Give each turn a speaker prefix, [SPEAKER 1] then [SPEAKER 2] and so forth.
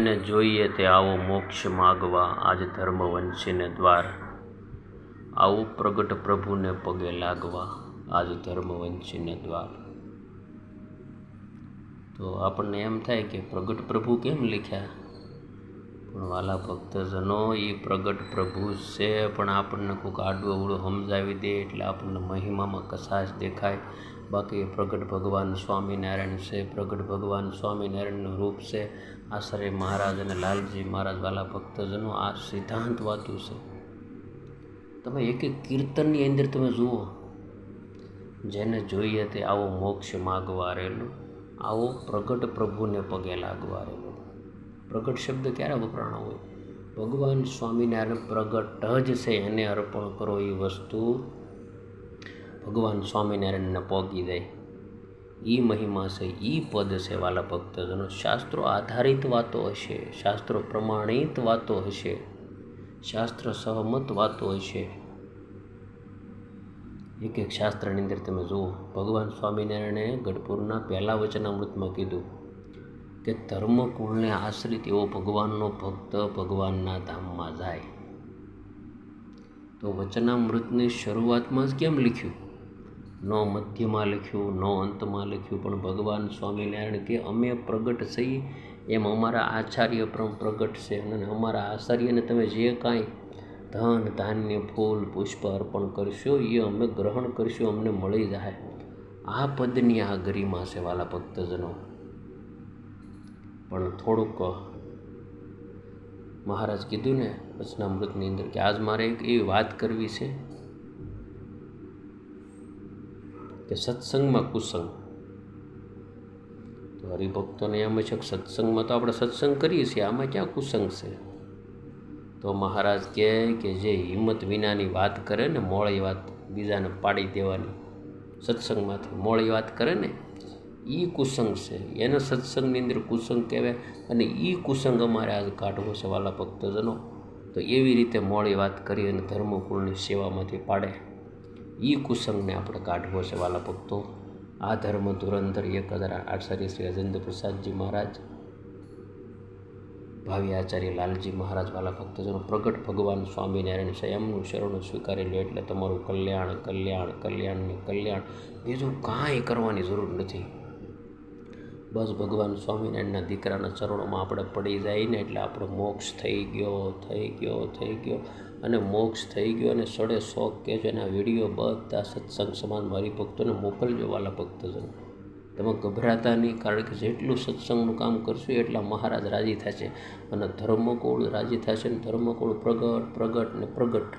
[SPEAKER 1] જેને જોઈએ તે આવો મોક્ષ માગવા આજ ધર્મવંશીને દ્વાર. આવું પ્રગટ પ્રભુને પગે લાગવા આજ ધર્મવંશીને દ્વાર. તો આપણને એમ થાય કે પ્રગટ પ્રભુ કેમ લખ્યા? વાલા ભક્તજનો, એ પ્રગટ પ્રભુ છે, પણ આપણને કોઈક આડું અવળું સમજાવી દે એટલે આપણને મહિમામાં કસાશ દેખાય. બાકી પ્રગટ ભગવાન સ્વામિનારાયણ છે, પ્રગટ ભગવાન સ્વામિનારાયણનું રૂપ છે. આશરે મહારાજ અને લાલજી મહારાજ વાલા ભક્તજનો આ સિદ્ધાંત વાતું છે. તમે એક એક કીર્તનની અંદર તમે જુઓ. જેને જોઈએ તે આવો મોક્ષ માગવા રહેલું, આવો પ્રગટ પ્રભુને પગે લાગવા રહેલું. પ્રગટ શબ્દ ક્યારે વપરાણો હોય. ભગવાન સ્વામિનારાયણ પ્રગટ જ છે, એને અર્પણ કરો એ વસ્તુ. ભગવાન સ્વામિનારાયણને પોગી જાય એ મહિમા છે એ પદ છે વાલા ભક્તજનો. શાસ્ત્રો આધારિત વાતો હશે, શાસ્ત્રો પ્રમાણિત વાતો હશે, શાસ્ત્ર સહમત વાતો હશે. એક એક શાસ્ત્રની અંદર તમે જુઓ, ભગવાન સ્વામિનારાયણે ગઢપુરના પહેલા વચનામૃતમાં કીધું કે ધર્મકુળને આશ્રિત એવો ભગવાનનો ભક્ત ભગવાનના ધામમાં જાય. તો વચનામૃતની શરૂઆતમાં જ કેમ લખ્યું? ન મધ્યમાં લખ્યું, ન અંતમાં લખ્યું, પણ ભગવાન સ્વામિનારાયણ કે અમે પ્રગટ થઈ એમ અમારા આચાર્ય પણ પ્રગટ છે અને અમારા આચાર્યને તમે જે કાંઈ ધન, ધાન્ય, ફૂલ, પુષ્પ અર્પણ કરશો, એ અમે ગ્રહણ કરશું, અમને મળી જાય. આ પદની આ ગરિમા છે વાલા ભક્તજનો. પણ થોડુંક મહારાજ કીધું ને વચનામૃતની અંદર કે આજ મારે એક એવી વાત કરવી છે કે સત્સંગમાં કુસંગ. તો હરિભક્તોને એમ છે કે સત્સંગમાં તો આપણે સત્સંગ કરીએ છીએ, આમાં ક્યાં કુસંગ છે? તો મહારાજ કહે કે જે હિંમત વિનાની વાત કરે ને, મોળી વાત બીજાને પાડી દેવાની, સત્સંગમાંથી મોળી વાત કરે ને એ કુસંગ છે. એને સત્સંગની અંદર કુસંગ કહેવાય અને એ કુસંગ અમારે આજ કાઢવો છે વાલા ભક્તજનો. તો એવી રીતે મોડી વાત કરી અને ધર્મકુળની સેવામાંથી પાડે. એ કુસંગને આપણે કાઢવો છે વાલા ભક્તો. આ ધર્મ ધુરંધર એક હજાર આચાર્ય શ્રી અજેન્દ્ર પ્રસાદજી મહારાજ, ભાવિ આચાર્ય લાલજી મહારાજ વાલા ભક્તજનો, પ્રગટ ભગવાન સ્વામિનારાયણ સ્વયંનું શરણ સ્વીકારી લો એટલે તમારું કલ્યાણ કલ્યાણ કલ્યાણ ને કલ્યાણ. બીજું કાંઈ કરવાની જરૂર નથી. બસ ભગવાન સ્વામિનારાયણના દીકરાના ચરણોમાં આપણે પડી જાય ને એટલે આપણો મોક્ષ થઈ ગયો થઈ ગયો થઈ ગયો. અને મોક્ષ થઈ ગયો અને સડે શોખ કહેજો એના વીડિયો બધા સત્સંગ સમાન મારી ભક્તોને મોકલજો વાલા ભક્તજનો. તમે ગભરાતા નહીં, કારણ કે જેટલું સત્સંગનું કામ કરશું એટલા મહારાજ રાજી થશે. અને ધર્મકુળ રાજી થશે ને ધર્મકુળ પ્રગટ પ્રગટ ને પ્રગટ.